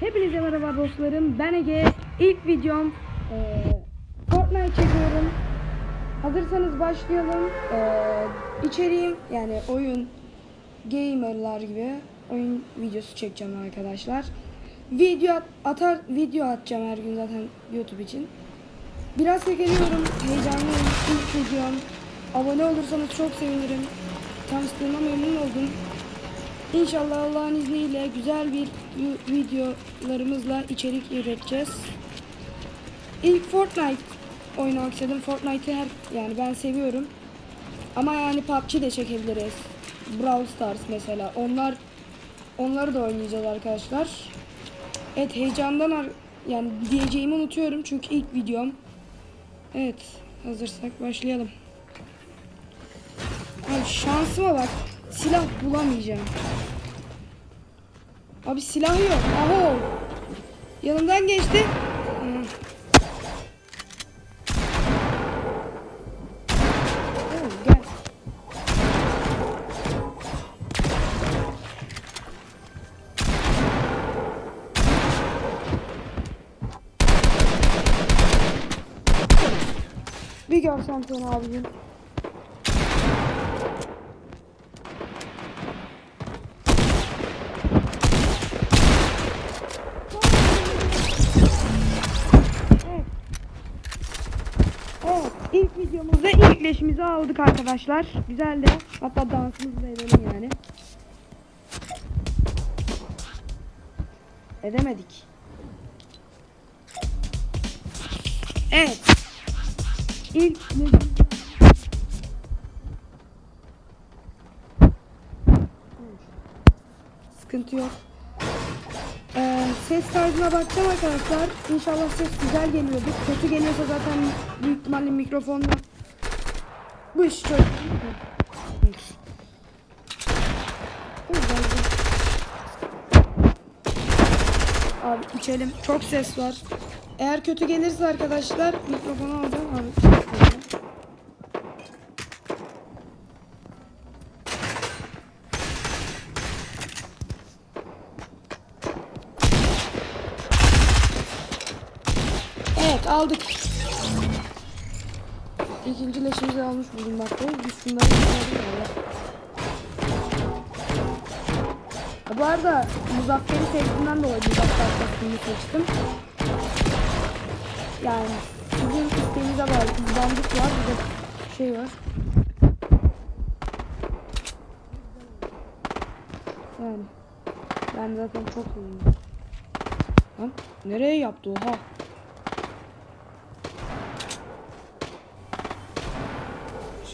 Hepinize merhaba dostlarım. Ben Ege. İlk videom eee Fortnite çekiyorum. Hazırsanız başlayalım. Eee içeriğim yani oyun gamerlar gibi oyun videosu çekeceğim arkadaşlar. Video at- atar video atacağım her gün zaten YouTube için. Biraz çekiliyorum. Heyecanlıyım. İlk videom. Abone olursanız çok sevinirim. Tanıştığıma memnun oldum. İnşallah Allah'ın izniyle güzel bir videolarımızla içerik üreteceğiz. İlk Fortnite oynamak istedim. Fortnite'ı her yani ben seviyorum. Ama yani PUBG de çekebiliriz. Brawl Stars mesela. Onlar onları da oynayacağız arkadaşlar. Evet heyecandan yani diyeceğimi unutuyorum çünkü ilk videom. Evet hazırsak başlayalım. Abi şansıma bak. Silah bulamayacağım. Abi silah yok. Aho. Yanımdan geçti. Bir görsem seni abicim. Videomuzda ilk leşimizi aldık arkadaşlar. Güzel de. Hatta dansımızı da edelim yani. Edemedik. Evet. İlk leşimizi Sıkıntı yok. Ee, ses kaydına bakacağım arkadaşlar. İnşallah ses güzel geliyordur. Kötü geliyorsa zaten büyük ihtimalle mikrofonla çok... Abi içelim. Çok ses var. Eğer kötü gelirse arkadaşlar mikrofonu alacağım abi. Evet aldık. İkinci leşimizi almış bulunmaktayız. Biz şunları yapalım ya. Ha, Bu arada Muzaffer'i sevdiğimden dolayı Muzaffer kostümünü seçtim. Yani sizin isteğinize bağlı. İzbandık var. Bir de şey var. Yani ben zaten çok iyiyim. Lan nereye yaptı oha?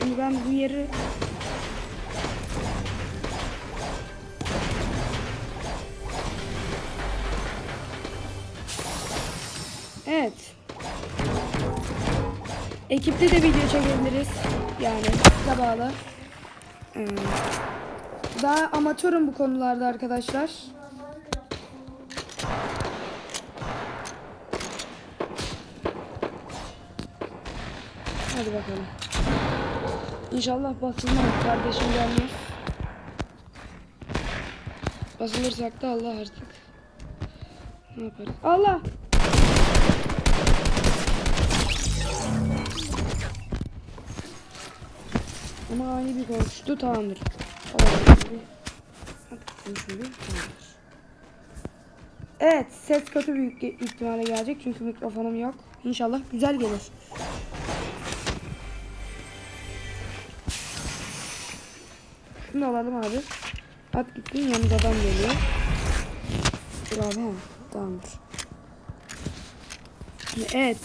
Şimdi ben bu yeri Evet. Ekipte de video çekebiliriz. Yani size bağlı. Hmm. Daha amatörüm bu konularda arkadaşlar. Hadi bakalım. İnşallah basılmaz. Kardeşim gelmez. Basılırsak da Allah artık. Ne yaparız? Allah! Ama ani bir konuştu tamamdır. Evet ses kötü büyük ihtimalle gelecek çünkü mikrofonum yok. İnşallah güzel gelir. Şunu alalım abi. At gittin yanında adam geliyor. Dur abi ha. Tamamdır. Evet.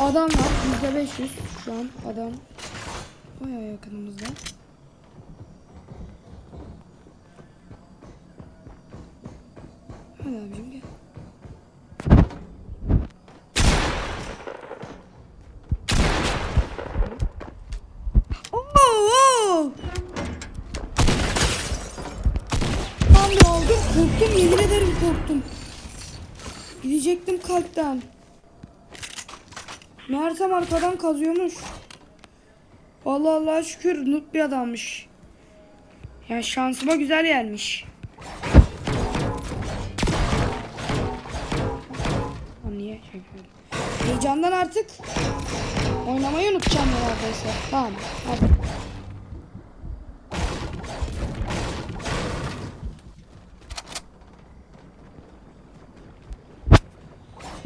Adam var. Yüzde 500 şu an adam. Bayağı yakınımızda. Hadi abicim gel. Korktum yemin ederim korktum. Gidecektim kalpten. Meğersem arkadan kazıyormuş. Allah Allah şükür noob bir adammış. Yani şansıma güzel gelmiş. Lan niye çekiyorum? Heyecandan artık oynamayı unutacağım neredeyse. Tamam. Hadi.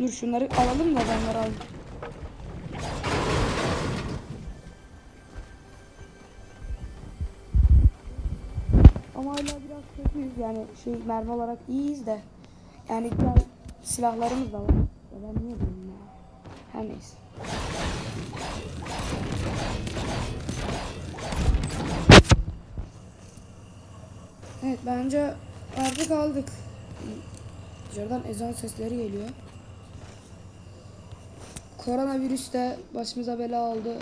Dur şunları alalım da adamları alalım. Ama hala biraz kötüyüz yani şey mermi olarak iyiyiz de. Yani silahlarımız da var. Ya ben niye diyeyim ya? Her neyse. Evet bence artık aldık. Dışarıdan ezan sesleri geliyor. Koronavirüs de başımıza bela aldı.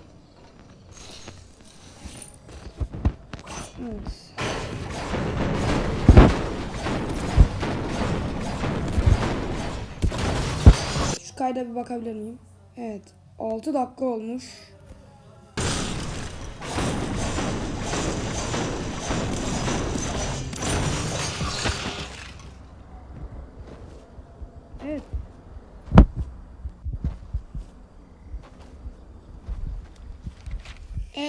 Evet. Şu kayda bir bakabilir miyim? Evet. 6 dakika olmuş. Evet.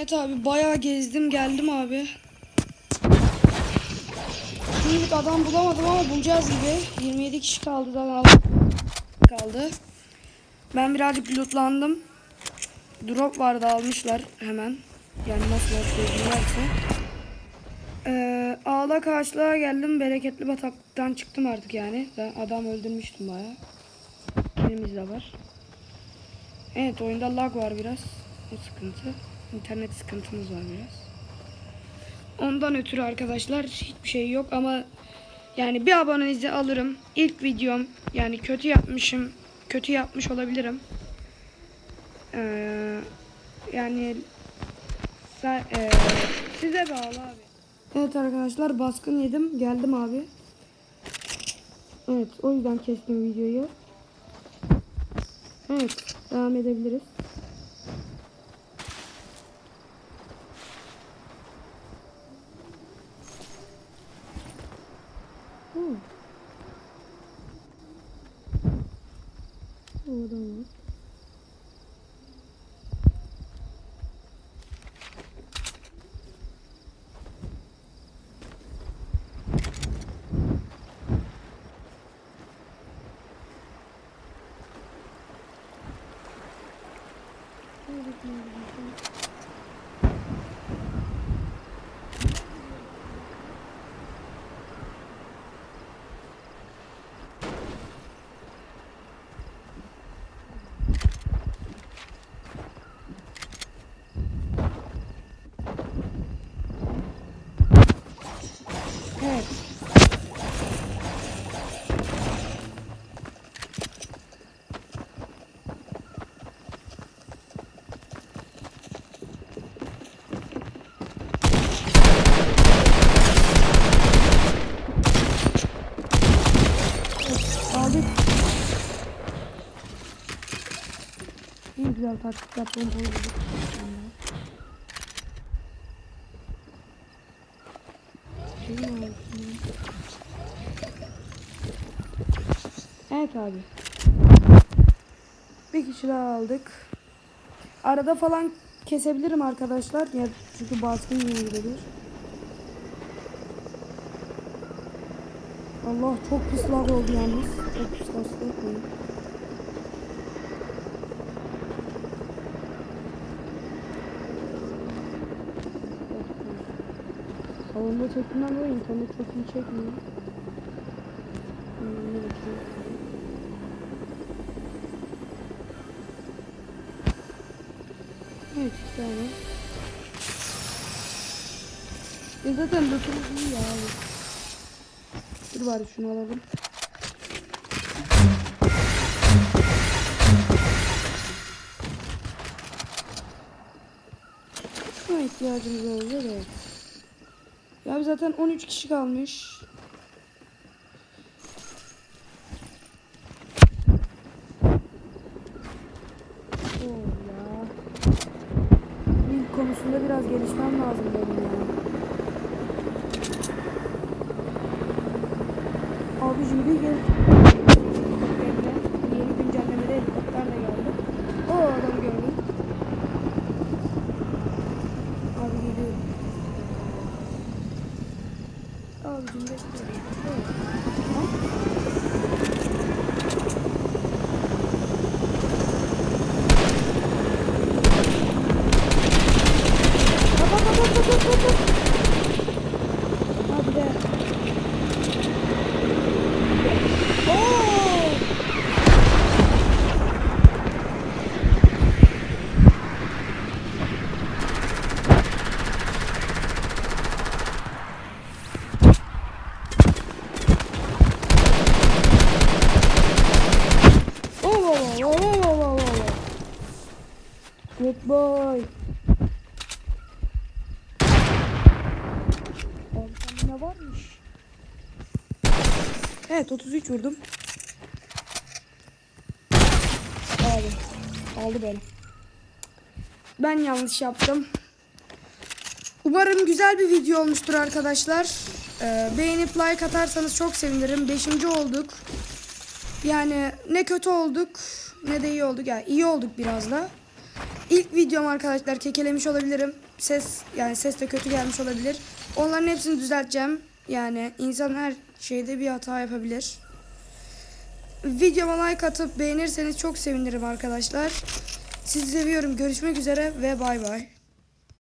Evet abi bayağı gezdim geldim abi. Şimdilik adam bulamadım ama bulacağız gibi. 27 kişi kaldı zaten kaldı. Ben birazcık lootlandım. Drop vardı almışlar hemen. Yani nasıl yapıyorlarsa. Ee, ağlak ağaçlığa geldim. Bereketli bataklıktan çıktım artık yani. Ben adam öldürmüştüm bayağı. Kilimiz de var. Evet oyunda lag var biraz. O sıkıntı. İnternet sıkıntımız var biraz. Ondan ötürü arkadaşlar hiçbir şey yok ama yani bir abonenizi alırım. İlk videom yani kötü yapmışım. Kötü yapmış olabilirim. Ee, yani sen, ee, size bağlı abi. Evet arkadaşlar baskın yedim. Geldim abi. Evet o yüzden kestim videoyu. Evet devam edebiliriz. Hmm. Oradan var. Evet. Aldık. Ne güzel aldık şimdi? Evet abi. Bir kişi daha aldık. Arada falan kesebilirim arkadaşlar. Ya çünkü baskın gidebilir. Allah çok pis lag oldu yalnız. Çok pis hasta etmeyin. Salonda çektiğimden dolayı internet çok iyi çekmiyor. Hmm. Evet iki tane. E zaten lootumuz iyi ya abi. Dur bari şunu alalım. Şuna ihtiyacımız olacak evet. Ya zaten 13 kişi kalmış. İlk konu konusunda biraz gelişmem lazım benim ya. Abicim bir gel. Abicim bekle. Evet. Tamam. Bak bak bak bak bak bak bak. Hadi be. Oo! Oh, oh, oh, oh, oh, oh, oh, oh. Good boy. Abi sende ne varmış? Evet 33 vurdum. Abi aldı beni. Ben yanlış yaptım. Umarım güzel bir video olmuştur arkadaşlar. Ee, beğenip like atarsanız çok sevinirim. Beşinci olduk. Yani ne kötü olduk ne de iyi olduk. Yani iyi olduk biraz da. İlk videom arkadaşlar kekelemiş olabilirim. Ses yani ses de kötü gelmiş olabilir. Onların hepsini düzelteceğim. Yani insan her şeyde bir hata yapabilir. Videoma like atıp beğenirseniz çok sevinirim arkadaşlar. Sizi seviyorum. Görüşmek üzere ve bay bay.